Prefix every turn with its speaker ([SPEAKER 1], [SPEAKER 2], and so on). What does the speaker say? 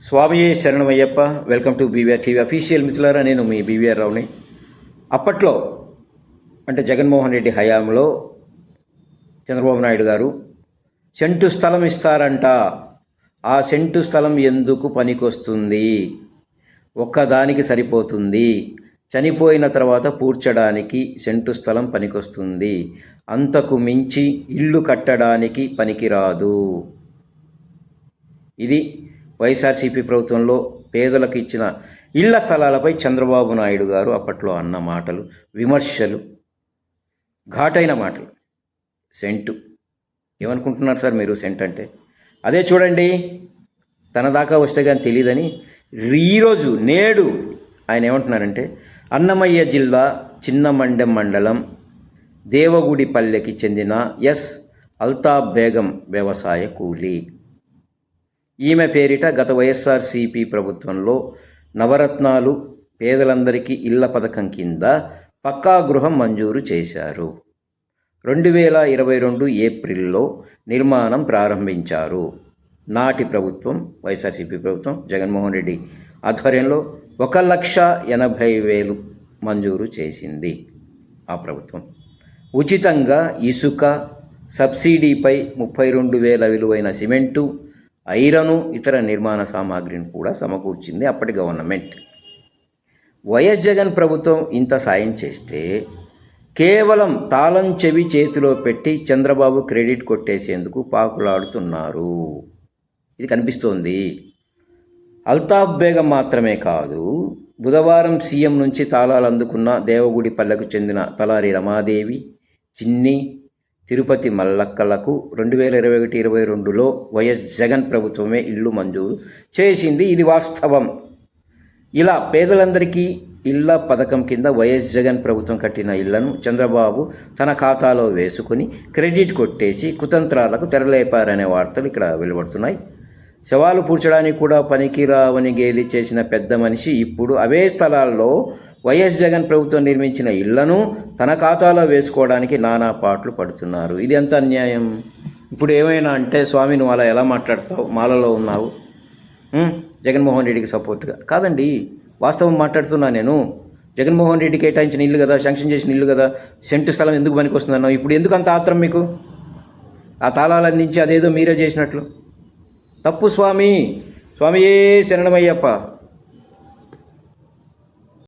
[SPEAKER 1] స్వామియే శరణమయ్యప్ప. Welcome to BVR TV official మిత్రులారా నేను మీ బీవీఆర్ రావుని. అప్పట్లో అంటే జగన్మోహన్ రెడ్డి హయాంలో చంద్రబాబు నాయుడు గారు సెంటు స్థలం ఇస్తారంట. ఆ సెంటు స్థలం ఎందుకు పనికొస్తుంది? ఒక్కదానికి సరిపోతుంది. చనిపోయిన తర్వాత పూడ్చడానికి సెంటు స్థలం పనికొస్తుంది. అంతకు మించి ఇల్లు కట్టడానికి పనికిరాదు. ఇది వైఎస్ఆర్సీపీ ప్రభుత్వంలో పేదలకు ఇచ్చిన ఇళ్ళ స్థలాలపై చంద్రబాబు నాయుడు గారు అప్పట్లో అన్న మాటలు విమర్శలు ఘాటైన మాటలు. సెంటు. ఏమనుకుంటున్నారు సార్ మీరు సెంట్ అంటే? అదే చూడండి తన దాకా వస్తే కానీ తెలియదని ఈరోజు నేడు ఆయన ఏమంటున్నారంటే అన్నమయ్య జిల్లా చిన్నమండెం మండలం దేవగుడిపల్లెకి చెందిన ఎస్ అల్తాబ్ బేగం వ్యవసాయ కూలీ. ఈమె పేరిట గత వైఎస్ఆర్సీపీ ప్రభుత్వంలో నవరత్నాలు పేదలందరికీ ఇళ్ళ పథకం కింద పక్కా గృహం మంజూరు చేశారు. రెండు వేల ఇరవై రెండు ఏప్రిల్లో నిర్మాణం ప్రారంభించారు. నాటి ప్రభుత్వం వైఎస్ఆర్సీపీ ప్రభుత్వం జగన్మోహన్ రెడ్డి ఆధ్వర్యంలో ఒక లక్ష ఎనభై వేలు మంజూరు చేసింది ఆ ప్రభుత్వం. ఉచితంగా ఇసుక సబ్సిడీపై ముప్పై రెండు వేల విలువైన సిమెంటు ఐరను ఇతర నిర్మాణ సామాగ్రిని కూడా సమకూర్చింది అప్పటి గవర్నమెంట్. వైఎస్ జగన్ ప్రభుత్వం ఇంత సాయం చేస్తే కేవలం తాళం చెవి చేతిలో పెట్టి చంద్రబాబు క్రెడిట్ కొట్టేసేందుకు పాకులాడుతున్నారు. ఇది కనిపిస్తోంది. అల్తాఫ్ బేగం మాత్రమే కాదు బుధవారం సీఎం నుంచి తాళాలు అందుకున్న దేవగుడి పల్లెకు చెందిన తలారి రమాదేవి చిన్ని తిరుపతి మల్లక్కలకు రెండు వేల ఇరవై ఒకటి ఇరవై రెండులో వైఎస్ జగన్ ప్రభుత్వమే ఇల్లు మంజూరు చేసింది. ఇది వాస్తవం. ఇలా పేదలందరికీ ఇళ్ళ పథకం కింద వైఎస్ జగన్ ప్రభుత్వం కట్టిన ఇళ్ళను చంద్రబాబు తన ఖాతాలో వేసుకుని క్రెడిట్ కొట్టేసి కుతంత్రాలకు తెరలేపారనే వార్తలు ఇక్కడ వెలువడుతున్నాయి. శవాలు పూడ్చడానికి కూడా పనికిరావని గేలి చేసిన పెద్ద మనిషి ఇప్పుడు అవే స్థలాల్లో వైఎస్ జగన్ ప్రభుత్వం నిర్మించిన ఇళ్ళను తన ఖాతాలో వేసుకోవడానికి నానా పాటలు పడుతున్నారు. ఇది ఎంత అన్యాయం? ఇప్పుడు ఏమైనా అంటే స్వామి నువ్వు అలా ఎలా మాట్లాడతావు? మాలలో ఉన్నావు. జగన్మోహన్ రెడ్డికి సపోర్ట్గా. కాదండి వాస్తవం మాట్లాడుతున్నా నేను. జగన్మోహన్ రెడ్డి కేటాయించిన ఇల్లు కదా శాంక్షన్ చేసిన ఇల్లు కదా సెంటు స్థలం ఎందుకు పనికి వస్తుందన్నావు ఇప్పుడు ఎందుకు అంత ఆత్రం మీకు? ఆ తాళాలు అందించి అదేదో మీరే చేసినట్లు. తప్పు స్వామి. స్వామియే శరణమయ్యప్ప.